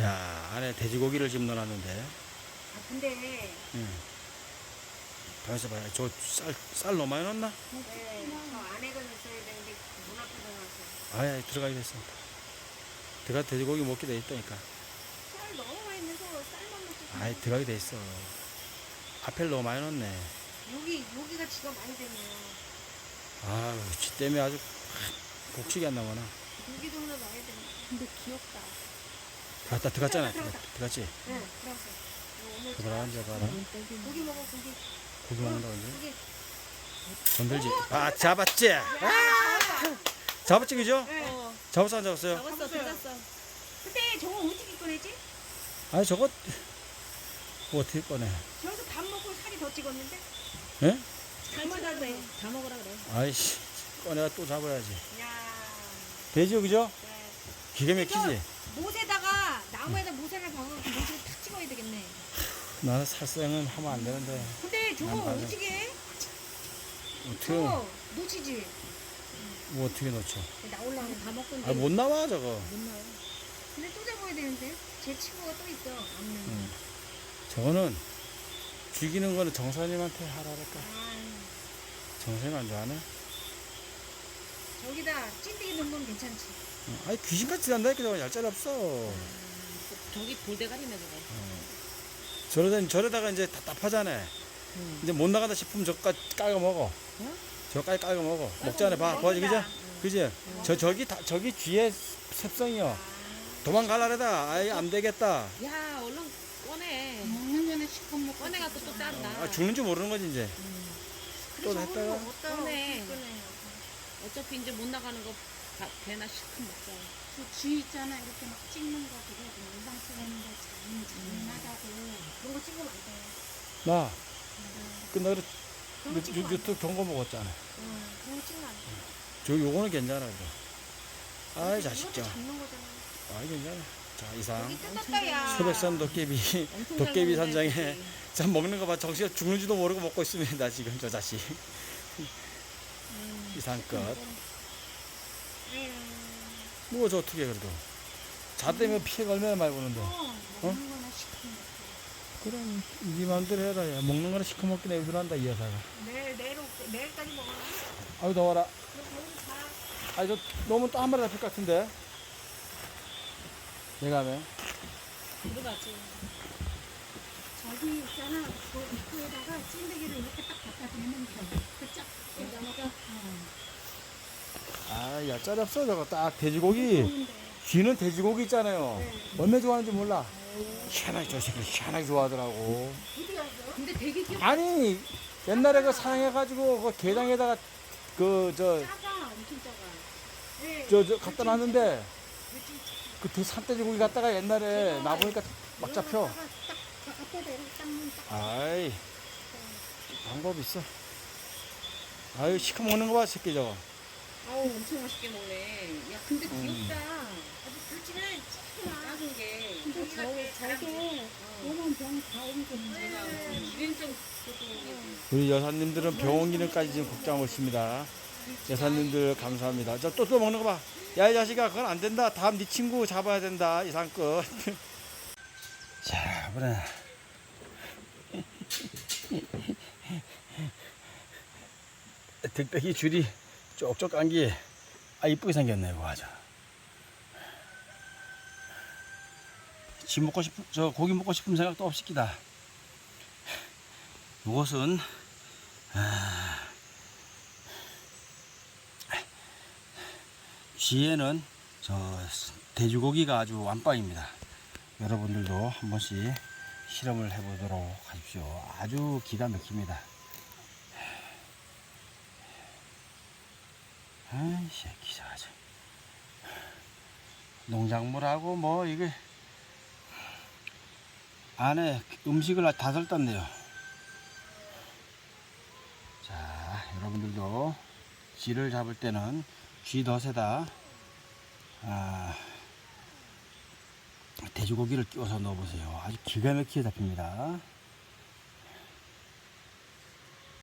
야, 안에 돼지고기를 지금 넣어놨는데. 아 근데 응. 가만있어 봐요. 저 쌀, 쌀 너무 많이 넣었나? 네, 저 안에가 있어야 되는데 문 앞에 넣어놨어. 아예 들어가게 됐습니다. 들어가 돼지고기 먹게 돼 있다니까. 쌀 너무 많이 넣어서 쌀만 넣지. 아예 들어가게 돼 있어. 앞에 너무 많이 넣었네. 여기 여기가 지가 많이 되네요. 아유, 지 때문에 아주 복식이 안 나거나. 여기도 하나 넣어야 되네. 근데 귀엽다. 들어갔다 들어갔잖아. 들어갔, 들어갔지? 네, 들어갔어. 오늘 그거라 앉아 봐라. 고기 먹어 고기. 고기 먹는다고 이제. 고기. 건들지. 아, 잡았지? 아! 잡았지, 그죠? 네. 잡았어, 안 잡았어요? 잡았어, 잡았어. 근데 저거 어떻게 꺼내지? 아니, 저거, 뭐 어떻게 꺼내? 저기서 밥 먹고 살이 더 찍었는데? 예? 잘못하네 다 먹으라 그래. 아이씨, 꺼내가 또 잡아야지. 야. 돼지요, 그죠? 네. 기가 막히지? 못에다가 나무에다 모세를 박아서 못을 탁 찍어야 되겠네. 나는 살생은 하면 안 되는데. 근데 저거 맞아. 어떻게 해? 어떻게, 저거 놓치지? 뭐 어떻게 놓쳐? 나올라면 다 먹던데. 아, 못 나와, 저거. 못 나와. 근데 또 잡아야 되는데? 제 친구가 또 있어. 응. 저거는 죽이는 거는 정사님한테 하라니까. 아, 정사님 안 좋아하네? 저기다 찐득이 넣은 건 괜찮지. 응. 아니, 귀신같이 난다니까, 저거 얄짤 없어. 저기 돌대가리네 저거. 저러다, 저러다가 이제 답답하잖아. 응. 이제 못 나간다 싶으면 저까지 깔고 먹어. 응? 저까지 깔고 먹어. 먹잖아. 봐, 보지, 그죠? 그지? 저, 저기, 다, 저기 뒤에 습성이요. 도망가려다. 아이, 안 되겠다. 야 얼른 꺼내. 먹는 전에 시커 먹고. 꺼내갖고 또 딴다. 아, 죽는 줄 모르는 거지, 이제. 또 했다가. 꺼내. 꺼내. 어차피 이제 못 나가는 거 다- 배나 시큼 먹자. 그 쥐 있잖아 이렇게 막 찍는 거 그거 영상 찍는 거 참, 잔인하다고 그런 거 찍으면 안 돼. 나. 끝나고 그런 거 유- 찍으면 안 돼. 유튜브 경고 먹었잖아. 응, 그런 거 찍으면 안 돼. 저 요거는 괜찮아, 그래. 아이, 자식자. 이것도 잡는 거잖아. 아이, 괜찮아. 자, 이상. 여기 뜯었다, 야. 소백산 도깨비, 엄청 도깨비 산장에. 자, 먹는 거 봐. 정신이 죽는지도 모르고 먹고 있습니다, 지금 저 자식. 이상껏. 아유. 뭐, 저 어떻게 그래도. 자 때문에 피해가 얼마나 많이 보는데. 어, 먹는 거나 시키는 거 그럼, 네 마음대로 해라. 야. 먹는 거는 시커멓게 내비두란다, 이 여자가. 내일, 내일, 올게. 내일까지 먹어라. 아유, 거기 가. 아니, 저, 너무 또 한 마리 잡힐 것 같은데. 내가 하면. 들어가지. 저기 있잖아 그 입구에다가 찐득이를 이렇게 딱 갖다 대면 돼 그짝 여자마자 아, 야, 짤 없어, 저거. 딱 돼지고기. 쥐는 돼지고기 있잖아요. 얼마나 좋아하는지 몰라. 희한하게 저 새끼 희한하게 좋아하더라고. 근데 되게 귀엽다. 아니 옛날에 그 사냥해가지고 그 게장에다가 그저저 작아 엄청 작아 네. 저 갖다 놨는데 그 산돼지고기 갖다가 옛날에 나 보니까 막 잡혀. 닦는 딱 아이 방법 있어. 아유 시커 먹는 거 봐 새끼 저거. 아우 엄청 맛있게 먹네. 야 근데 음. 귀엽다. 아주 굵지는 찌구나. 작은 게. 근데 저 저게 요런 병다 옮기는 기린성 우리 여사님들은 병원 기능까지 지금 걱정하고 있습니다. 여사님들 감사합니다. 저 또 또 먹는 거 봐. 야 이 자식아 그건 안 된다. 다음 네 친구 잡아야 된다 이상껏. 자 그래. 득백이 줄이 쪽쪽 감기에 아 이쁘게 생겼네 이거 아주. 집 먹고 싶은 저 고기 먹고 싶은 생각도 없이 끼다. 이것은 아, 쥐에는 저 돼지고기가 아주 완빵입니다. 여러분들도 한 번씩 실험을 해보도록 하십시오. 아주 기가 막힙니다. 아이 새끼 저 아주 농작물하고 뭐 이게 안에 음식을 다 설떴네요. 자, 여러분들도 쥐를 잡을 때는 쥐 덫에다 아, 돼지고기를 끼워서 넣어보세요. 아주 기가 막히게 잡힙니다.